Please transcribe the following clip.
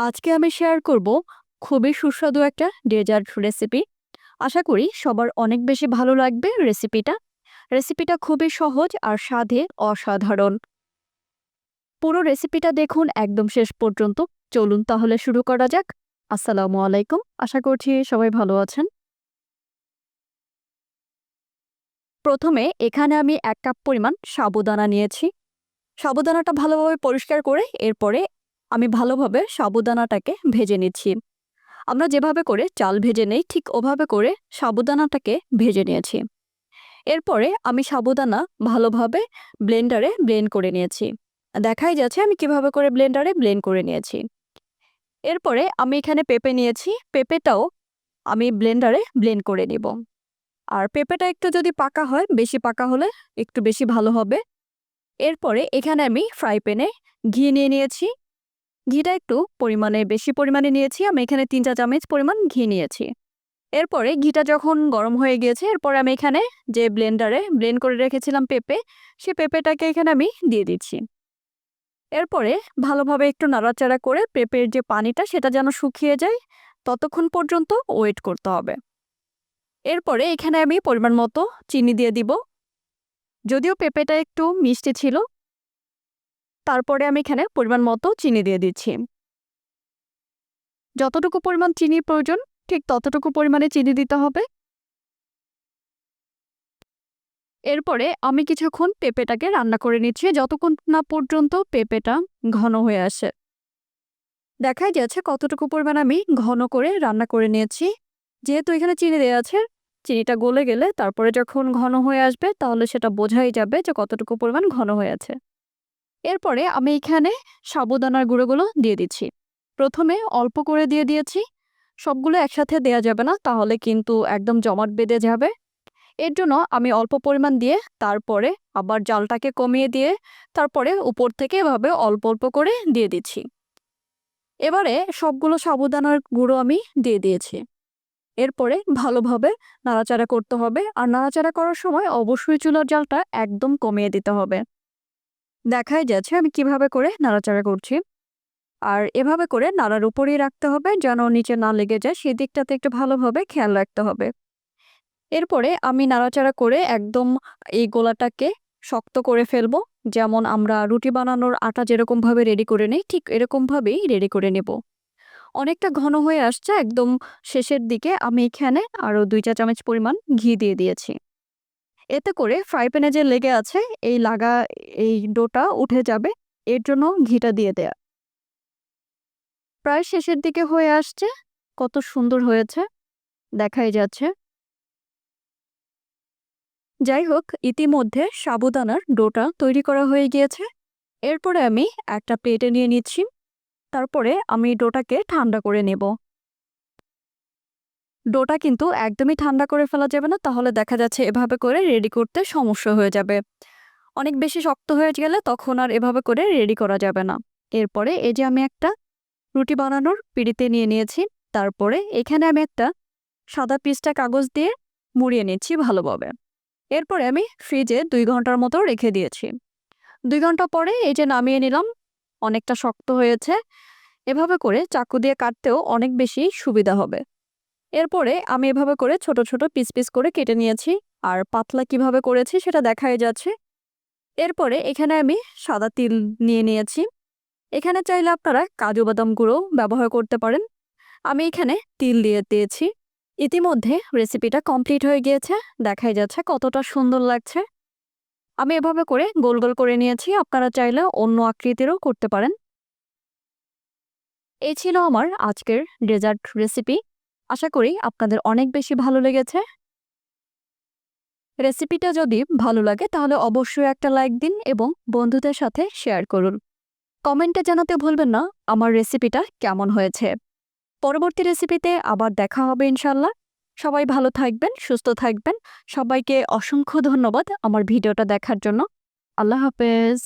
আজকে আমি শেয়ার করব খুবই সুস্বাদু একটা ডেজার্ট রেসিপি আশা করি সবার অনেক বেশি ভালো লাগবে রেসিপিটা রেসিপিটা খুবই সহজ আর স্বাদে অসাধারণ। পুরো রেসিপিটা দেখুন একদম শেষ পর্যন্ত। চলুন তাহলে শুরু করা যাক। আসসালামু আলাইকুম। আশা করছি সবাই ভালো আছেন। প্রথমে এখানে আমি এক কাপ পরিমাণ সাবুদানা নিয়েছি। সাবুদানাটা ভালোভাবে পরিষ্কার করে এরপরে আমি ভালোভাবে সাবুদানাটাকে ভেজে নিচ্ছি। আমরা যেভাবে করে চাল ভেজে নেই, ঠিক ওভাবে করে সাবুদানাটাকে ভেজে নিয়েছি। এরপরে আমি সাবুদানা ভালোভাবে ব্লেন্ডারে ব্লেন্ড করে নিয়েছি। দেখাই যাচ্ছে আমি কীভাবে করে ব্লেন্ডারে ব্লেন্ড করে নিয়েছি। এরপরে আমি এখানে পেঁপে নিয়েছি, পেঁপেটাও আমি ব্লেন্ডারে ব্লেন্ড করে নিব। আর পেঁপেটা একটু যদি পাকা হয়, বেশি পাকা হলে একটু বেশি ভালো হবে। এরপরে এখানে আমি ফ্রাই প্যানে ঘি নিয়ে নিয়েছি। ঘিটা একটু পরিমাণে বেশি পরিমাণে নিয়েছি। আমি এখানে তিন চা চামচ পরিমাণ ঘি নিয়েছি। এরপরে ঘিটা যখন গরম হয়ে গিয়েছে, এরপরে আমি এখানে যে ব্লেন্ডারে ব্লেন্ড করে রেখেছিলাম পেঁপে, সে পেঁপেটাকে এখানে আমি দিয়ে দিচ্ছি। এরপরে ভালোভাবে একটু নাড়াচাড়া করে পেঁপের যে পানিটা, সেটা যেন শুকিয়ে যায়, ততক্ষণ পর্যন্ত ওয়েট করতে হবে। এরপরে এখানে আমি পরিমাণ মতো চিনি দিয়ে দিব। যদিও পেঁপেটা একটু মিষ্টি ছিল তারপরে আমি এখানে পরিমাণ মতো চিনি দিয়ে দিচ্ছি। যতটুকু পরিমাণ চিনির প্রয়োজন, ঠিক ততটুকু পরিমাণে চিনি দিতে হবে। এরপরে আমি কিছুক্ষণ পেঁপেটাকে রান্না করে নিচ্ছি, যতক্ষণ না পর্যন্ত পেঁপেটা ঘন হয়ে আসে। দেখাই যাচ্ছে কতটুকু পরিমাণ আমি ঘন করে রান্না করে নিয়েছি। যেহেতু এখানে চিনি দেওয়া আছে, চিনিটা গলে গেলে তারপরে যখন ঘন হয়ে আসবে, তাহলে সেটা বোঝাই যাবে যে কতটুকু পরিমাণ ঘন হয়ে আছে। এরপরে আমি এখানে সাবুদানার গুঁড়োগুলো দিয়ে দিচ্ছি। প্রথমে অল্প করে দিয়ে দিয়েছি। সবগুলো একসাথে দেয়া যাবে না, তাহলে কিন্তু একদম জমাট বেঁধে যাবে। এর জন্য আমি অল্প পরিমাণ দিয়ে তারপরে আবার জালটাকে কমিয়ে দিয়ে তারপরে উপর থেকে এভাবে অল্প অল্প করে দিয়ে দিচ্ছি। এবারে সবগুলো সাবুদানার গুঁড়ো আমি দিয়ে দিয়েছি। এরপরে ভালোভাবে নাড়াচাড়া করতে হবে। আর নাড়াচাড়া করার সময় অবশ্যই চুলার জালটা একদম কমিয়ে দিতে হবে। দেখাই যাচ্ছে আমি কীভাবে করে নাড়াচাড়া করছি। আর এভাবে করে নাড়ার উপরেই রাখতে হবে যেন নিচে না লেগে যায় সেই দিকটাতে একটু ভালোভাবে খেয়াল রাখতে হবে। এরপরে আমি নাড়াচাড়া করে একদম এই গোলাটাকে শক্ত করে ফেলব। যেমন আমরা রুটি বানানোর আটা যেরকমভাবে রেডি করে নিই, ঠিক এরকমভাবেই রেডি করে নেব। অনেকটা ঘন হয়ে আসছে, একদম শেষের দিকে আমি এখানে আরও দুই চা চামচ পরিমাণ ঘি দিয়ে দিয়েছি। এতে করে ফ্রাই প্যানে যে লেগে আছে, এই লাগা, এই ডোটা উঠে যাবে। এর জন্য ঘিটা দিয়ে দেয়া। প্রায় শেষের দিকে হয়ে আসছে। কত সুন্দর হয়েছে। দেখাই যাচ্ছে। যাই হোক, ইতিমধ্যে সাবুদানার ডোটা তৈরি করা হয়ে গিয়েছে। এরপরে আমি একটা প্লেটে নিয়ে নিচ্ছি। তারপরে আমি ডোটাকে ঠান্ডা করে নেব। ডোটা কিন্তু একদমই ঠান্ডা করে ফেলা যাবে না, তাহলে দেখা যাচ্ছে এভাবে করে রেডি করতে সমস্যা হয়ে যাবে। অনেক বেশি শক্ত হয়ে গেলে তখন আর এভাবে করে রেডি করা যাবে না। এরপরে এই যে আমি একটা রুটি বানানোর পিড়িতে নিয়ে নিয়েছি, তারপরে এখানে আমি একটা সাদা পিসটা কাগজ দিয়ে মুড়িয়ে নিচ্ছি ভালোভাবে। এরপরে আমি ফ্রিজে দুই ঘণ্টার মতো রেখে দিয়েছি। দুই ঘণ্টা পরে এই যে নামিয়ে নিলাম, অনেকটা শক্ত হয়েছে। এভাবে করে চাকু দিয়ে কাটতেও অনেক বেশি সুবিধা হবে। এরপরে আমি এভাবে করে ছোট ছোট পিস পিস করে কেটে নিয়েছি। আর পাতলা কীভাবে করেছি সেটা দেখাই যাচ্ছে। এরপরে এখানে আমি সাদা তিল নিয়ে নিয়েছি। এখানে চাইলে আপনারা কাজু বাদাম গুঁড়ো ব্যবহার করতে পারেন। আমি এখানে তিল দিয়ে দিয়েছি। ইতিমধ্যে রেসিপিটা কমপ্লিট হয়ে গিয়েছে। দেখাই যাচ্ছে কতটা সুন্দর লাগছে। আমি এভাবে করে গোল গোল করে নিয়েছি। আপনারা চাইলে অন্য আকৃতিরও করতে পারেন। এই ছিল আমার আজকের ডেজার্ট রেসিপি। আশা করি আপনাদের অনেক বেশি ভালো লেগেছে। রেসিপিটা যদি ভালো লাগে তাহলে অবশ্যই একটা লাইক দিন এবং বন্ধুদের সাথে শেয়ার করুন। কমেন্টে জানাতে ভুলবেন না আমার রেসিপিটা কেমন হয়েছে। পরবর্তী রেসিপিতে আবার দেখা হবে ইনশাল্লাহ সবাই ভালো থাকবেন, সুস্থ থাকবেন। সবাইকে অসংখ্য ধন্যবাদ আমার ভিডিওটা দেখার জন্য। আল্লাহ হাফেজ।